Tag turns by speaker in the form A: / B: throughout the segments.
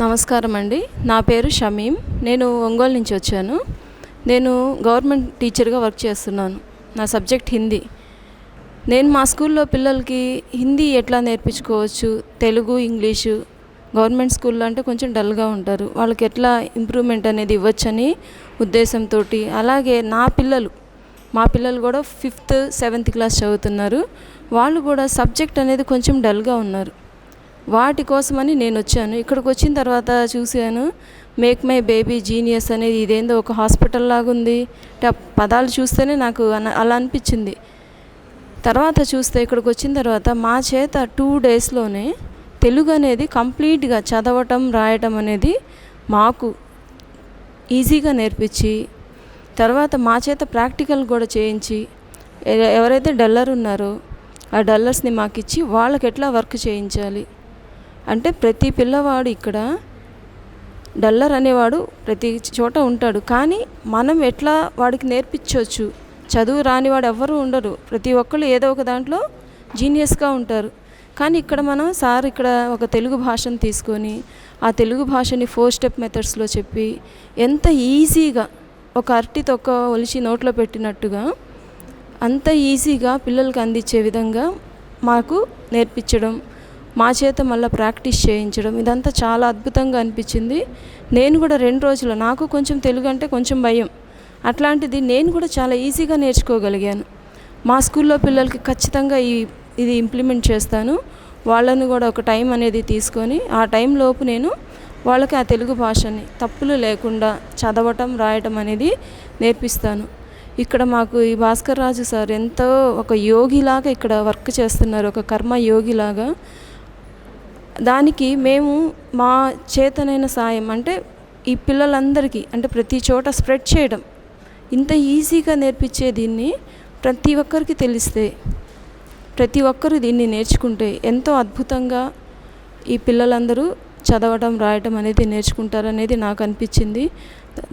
A: నమస్కారం అండి నా పేరు షమీం. నేను ఒంగోలు నుంచి వచ్చాను. నేను గవర్నమెంట్ టీచర్గా వర్క్ చేస్తున్నాను. నా సబ్జెక్ట్ హిందీ. నేను మా స్కూల్లో పిల్లలకి హిందీ ఎట్లా నేర్పించుకోవచ్చు? తెలుగు ఇంగ్లీషు గవర్నమెంట్ స్కూల్లో అంటే కొంచెం డల్గా ఉంటారు. వాళ్ళకి ఎట్లా ఇంప్రూవ్మెంట్ అనేది ఇవ్వచ్చని ఉద్దేశంతో అలాగే నా పిల్లలు మా పిల్లలు కూడా ఫిఫ్త్ సెవెంత్ క్లాస్ చదువుతున్నారు. వాళ్ళు కూడా సబ్జెక్ట్ అనేది కొంచెం డల్గా ఉన్నారు. వాటి కోసమని నేను వచ్చాను ఇక్కడికి వచ్చిన తర్వాత చూశాను మేక్ మై బేబీ జీనియస్ అనేది ఇదేందో ఒక హాస్పిటల్ లాగా ఉంది అంటే పదాలు చూస్తేనే నాకు అలా అనిపించింది. తర్వాత చూస్తే ఇక్కడికి వచ్చిన తర్వాత మా చేత టూ డేస్లోనే తెలుగు అనేది కంప్లీట్గా చదవటం రాయటం అనేది మాకు ఈజీగా నేర్పించి తర్వాత మా చేత ప్రాక్టికల్ కూడా చేయించి ఎవరైతే డల్లర్ ఉన్నారో ఆ డల్లర్స్ని మాకు ఇచ్చి వాళ్ళకి ఎట్లా వర్క్ చేయించాలి? అంటే ప్రతి పిల్లవాడు ఇక్కడ డల్లర్ అనేవాడు ప్రతి చోట ఉంటాడు. కానీ మనం ఎట్లా వాడికి నేర్పించవచ్చు? చదువు రానివాడు ఎవ్వరూ ఉండరు. ప్రతి ఒక్కళ్ళు ఏదో ఒక దాంట్లో జీనియస్గా ఉంటారు. కానీ ఇక్కడ మనం సార్ ఇక్కడ ఒక తెలుగు భాషను తీసుకొని ఆ తెలుగు భాషని ఫోర్ స్టెప్ మెథడ్స్లో చెప్పి ఎంత ఈజీగా ఒక అరటి తొక్క ఒలిచి నోట్లో పెట్టినట్టుగా అంత ఈజీగా పిల్లలకి అందించే విధంగా మాకు నేర్పించడం మా చేత మళ్ళీ ప్రాక్టీస్ చేయించడం. ఇదంతా చాలా అద్భుతంగా అనిపించింది. నేను కూడా రెండు రోజులు నాకు కొంచెం తెలుగు అంటే కొంచెం భయం. అట్లాంటిది నేను కూడా చాలా ఈజీగా నేర్చుకోగలిగాను. మా స్కూల్లో పిల్లలకి ఖచ్చితంగా ఈ ఇది ఇంప్లిమెంట్ చేస్తాను. వాళ్ళను కూడా ఒక టైం అనేది తీసుకొని ఆ టైం లోపు నేను వాళ్ళకి ఆ తెలుగు భాషని తప్పులు లేకుండా చదవటం రాయటం అనేది నేర్పిస్తాను. ఇక్కడ మాకు ఈ భాస్కర్ రాజు సార్ ఎంతో ఒక యోగిలాగా ఇక్కడ వర్క్ చేస్తున్నారు. ఒక కర్మ యోగిలాగా. దానికి మేము మా చేతనైన సాయం అంటే ఈ పిల్లలందరికీ అంటే ప్రతి చోట స్ప్రెడ్ చేయడం. ఇంత ఈజీగా నేర్పించే దీన్ని ప్రతి ఒక్కరికి తెలిస్తే ప్రతి ఒక్కరు దీన్ని నేర్చుకుంటే ఎంతో అద్భుతంగా ఈ పిల్లలందరూ చదవడం రాయటం అనేది నేర్చుకుంటారనేది నాకు అనిపించింది.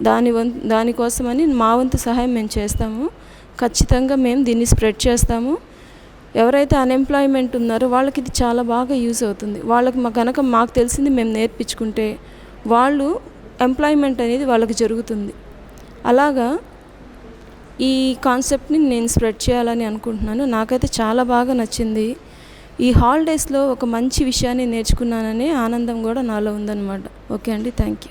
A: దాని వం దానికోసమని మా వంతు సహాయం మేము చేస్తాము. ఖచ్చితంగా మేము దీన్ని స్ప్రెడ్ చేస్తాము. ఎవరైతే అన్ఎంప్లాయ్మెంట్ ఉన్నారో వాళ్ళకి ఇది చాలా బాగా యూజ్ అవుతుంది. వాళ్ళకి మా కనుక మాకు తెలిసింది మేము నేర్పించుకుంటే వాళ్ళు ఎంప్లాయ్మెంట్ అనేది వాళ్ళకి జరుగుతుంది. అలాగా ఈ కాన్సెప్ట్ని నేను స్ప్రెడ్ చేయాలని అనుకుంటున్నాను. నాకైతే చాలా బాగా నచ్చింది. ఈ హాలిడేస్లో ఒక మంచి విషయాన్ని నేర్చుకున్నాననే ఆనందం కూడా నాలో ఉందన్నమాట. ఓకే అండి థ్యాంక్ యూ